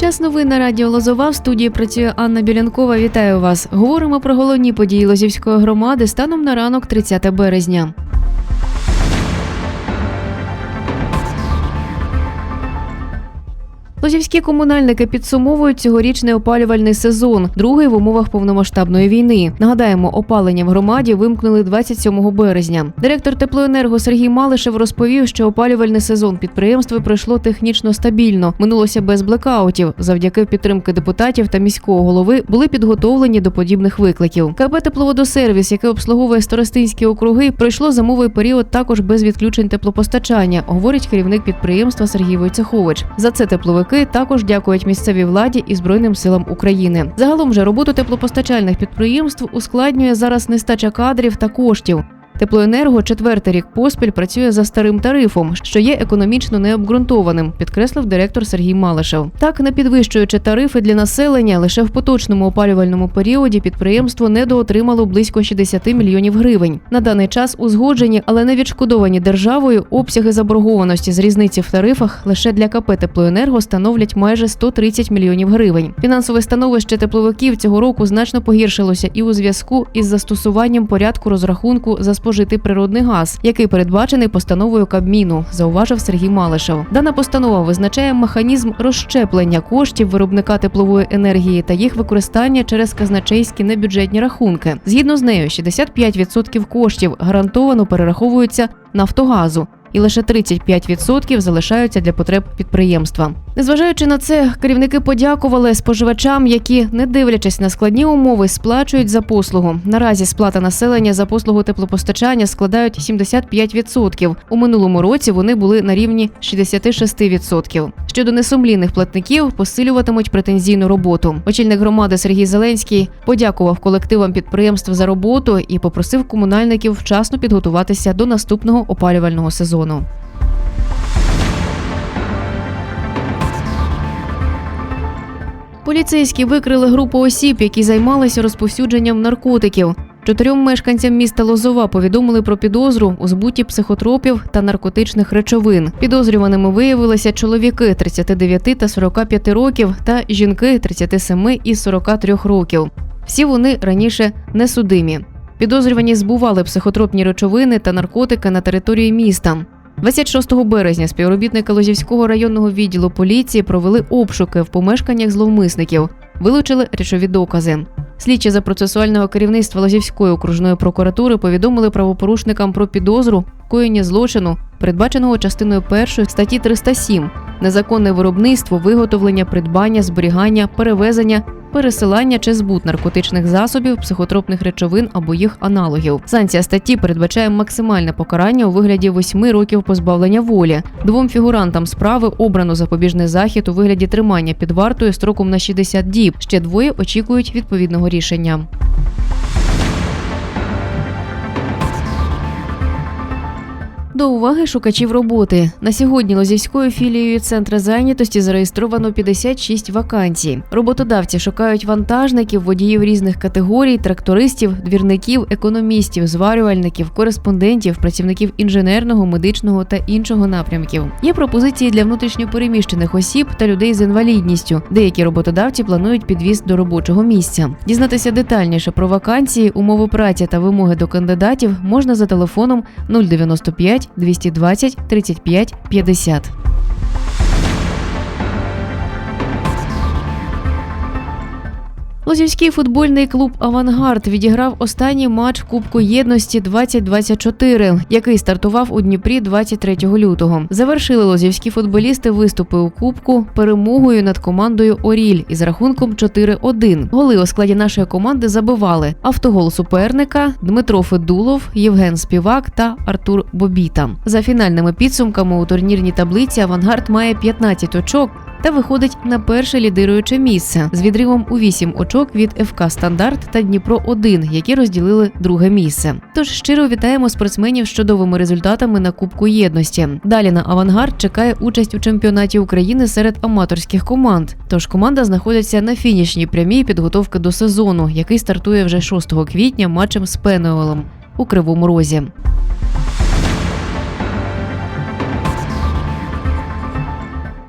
Час новин на радіо Лозова в студії працює Анна Білянкова. Вітаю вас. Говоримо про головні події Лозівської громади станом на ранок 30 березня. Лозівські комунальники підсумовують цьогорічний опалювальний сезон, другий в умовах повномасштабної війни. Нагадаємо, опалення в громаді вимкнули 27 березня. Директор теплоенерго Сергій Малишев розповів, що опалювальний сезон підприємства пройшло технічно стабільно, минулося без блекаутів. Завдяки підтримки депутатів та міського голови були підготовлені до подібних викликів. КП «Тепловодосервіс», яке обслуговує старостинські округи, пройшло зимовий період також без відключень теплопостачання, говорить керівник підприємства Сергій Войцехович. За це тепловики також дякують місцевій владі і збройним силам України. Загалом же роботу теплопостачальних підприємств ускладнює зараз нестача кадрів та коштів. Теплоенерго четвертий рік поспіль працює за старим тарифом, що є економічно необґрунтованим, підкреслив директор Сергій Малишев. Так, не підвищуючи тарифи для населення, лише в поточному опалювальному періоді підприємство недоотримало близько 60 мільйонів гривень. На даний час узгоджені, але не відшкодовані державою обсяги заборгованості з різниці в тарифах лише для КП Теплоенерго становлять майже 130 мільйонів гривень. Фінансове становище тепловиків цього року значно погіршилося і у зв'язку із застосуванням порядку розрахунку за спожитий природний газ, який передбачений постановою Кабміну, зауважив Сергій Малишев. Дана постанова визначає механізм розщеплення коштів виробника теплової енергії та їх використання через казначейські небюджетні рахунки. Згідно з нею, 65% коштів гарантовано перераховуються Нафтогазу. І лише 35% залишаються для потреб підприємства. Незважаючи на це, керівники подякували споживачам, які, не дивлячись на складні умови, сплачують за послугу. Наразі сплата населення за послугу теплопостачання складають 75%. У минулому році вони були на рівні 66%. Щодо несумлінних платників, посилюватимуть претензійну роботу. Очільник громади Сергій Зеленський подякував колективам підприємств за роботу і попросив комунальників вчасно підготуватися до наступного опалювального сезону. Поліцейські викрили групу осіб, які займалися розповсюдженням наркотиків. Чотирьом мешканцям міста Лозова повідомили про підозру у збуті психотропів та наркотичних речовин. Підозрюваними виявилися чоловіки 39 та 45 років та жінки 37 і 43 років. Всі вони раніше не судимі. Підозрювані збували психотропні речовини та наркотики на території міста. 26 березня співробітники Лозівського районного відділу поліції провели обшуки в помешканнях зловмисників, вилучили речові докази. Слідчі за процесуального керівництва Лозівської окружної прокуратури повідомили правопорушникам про підозру коєння злочину, передбаченого частиною 1 статті 307 незаконне виробництво, виготовлення, придбання, зберігання, перевезення, пересилання чи збут наркотичних засобів, психотропних речовин або їх аналогів. Санкція статті передбачає максимальне покарання у вигляді 8 років позбавлення волі. Двом фігурантам справи обрано запобіжний захід у вигляді тримання під вартою строком на 60 діб. Ще двоє очікують відповідного рішення. До уваги шукачів роботи на сьогодні Лозівською філією центру зайнятості зареєстровано 56 вакансій. Роботодавці шукають вантажників, водіїв різних категорій, трактористів, двірників, економістів, зварювальників, кореспондентів, працівників інженерного, медичного та іншого напрямків. Є пропозиції для внутрішньопереміщених осіб та людей з інвалідністю. Деякі роботодавці планують підвіз до робочого місця. Дізнатися детальніше про вакансії, умови праці та вимоги до кандидатів можна за телефоном 095 220 35 50. Лозівський футбольний клуб Авангард відіграв останній матч Кубку єдності 2024, який стартував у Дніпрі 23 лютого. Завершили лозівські футболісти виступи у Кубку перемогою над командою Оріль із рахунком 4-1. Голи у складі нашої команди забивали автогол суперника Дмитро Федулов, Євген Співак та Артур Бобіта. За фінальними підсумками у турнірній таблиці Авангард має 15 очок та виходить на перше лідируюче місце з відривом у 8 очок від ФК Стандарт та Дніпро 1 які розділили друге місце. Тож щиро вітаємо спортсменів з чудовими результатами на Кубку єдності. Далі на авангард чекає участь у чемпіонаті України серед аматорських команд. Тож команда знаходиться на фінішній прямій підготовки до сезону, який стартує вже 6 квітня матчем з Пенуелом у Кривому Розі.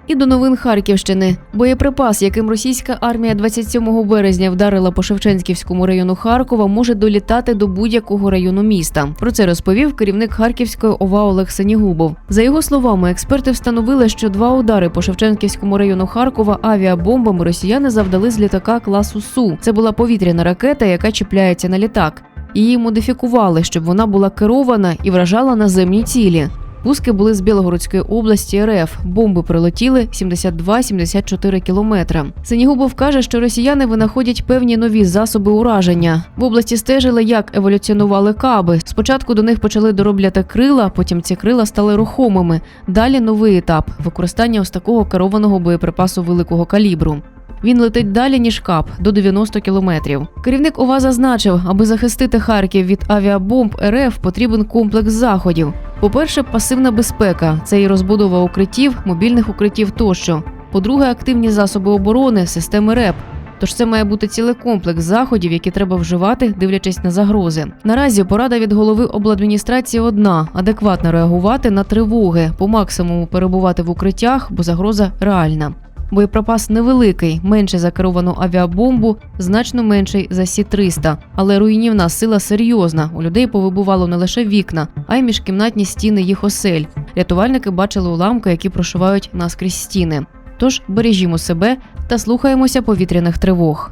І до новин Харківщини. Боєприпас, яким російська армія 27 березня вдарила по Шевченківському району Харкова, може долітати до будь-якого району міста. Про це розповів керівник Харківської ОВА Олег Сенігубов. За його словами, експерти встановили, що два удари по Шевченківському району Харкова авіабомбами росіяни завдали з літака класу Су. Це була повітряна ракета, яка чіпляється на літак. Її модифікували, щоб вона була керована і вражала наземні цілі. Пуски були з Білогородської області РФ. Бомби прилетіли 72-74 кілометри. Синігубов каже, що росіяни винаходять певні нові засоби ураження. В області стежили, як еволюціонували каби. Спочатку до них почали доробляти крила, потім ці крила стали рухомими. Далі новий етап використання ось такого керованого боєприпасу великого калібру. Він летить далі ніж кап до 90 кілометрів. Керівник ОВА зазначив, аби захистити Харків від авіабомб РФ потрібен комплекс заходів. По-перше, пасивна безпека це і розбудова укриттів, мобільних укриттів тощо. По-друге, активні засоби оборони, системи РЕП. Тож це має бути цілий комплекс заходів, які треба вживати, дивлячись на загрози. Наразі порада від голови обладміністрації одна: адекватно реагувати на тривоги, по максимуму перебувати в укриттях, бо загроза реальна. Боєприпас невеликий, менше за керовану авіабомбу, значно менший за Сі 300 але руйнівна сила серйозна. У людей повибувало не лише вікна, а й міжкімнатні стіни їх осель. Рятувальники бачили уламки, які прошивають наскрізь стіни. Тож бережімо себе та слухаємося повітряних тривог.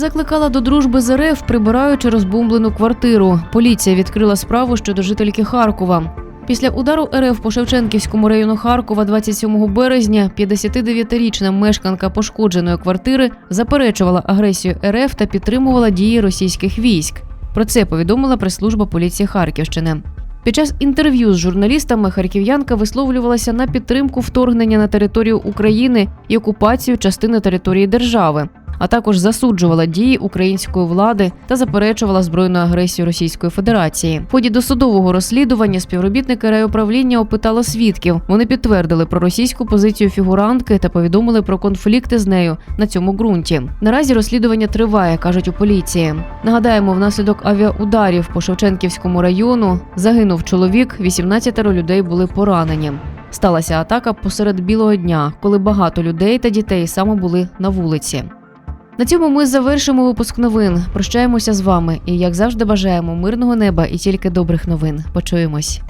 Закликала до дружби з РФ, прибираючи розбомблену квартиру. Поліція відкрила справу щодо жительки Харкова. Після удару РФ по Шевченківському району Харкова 27 березня 59-річна мешканка пошкодженої квартири заперечувала агресію РФ та підтримувала дії російських військ. Про це повідомила прес-служба поліції Харківщини. Під час інтерв'ю з журналістами харків'янка висловлювалася на підтримку вторгнення на територію України і окупацію частини території держави, а також засуджувала дії української влади та заперечувала збройну агресію Російської Федерації. В ході досудового розслідування співробітники райуправління опитали свідків. Вони підтвердили про російську позицію фігурантки та повідомили про конфлікти з нею на цьому ґрунті. Наразі розслідування триває, кажуть у поліції. Нагадаємо, внаслідок авіаударів по Шевченківському району загинув чоловік, 18 людей були поранені. Сталася атака посеред білого дня, коли багато людей та дітей саме були на вулиці. На цьому ми завершимо випуск новин. Прощаємося з вами і, як завжди, бажаємо мирного неба і тільки добрих новин. Почуємось.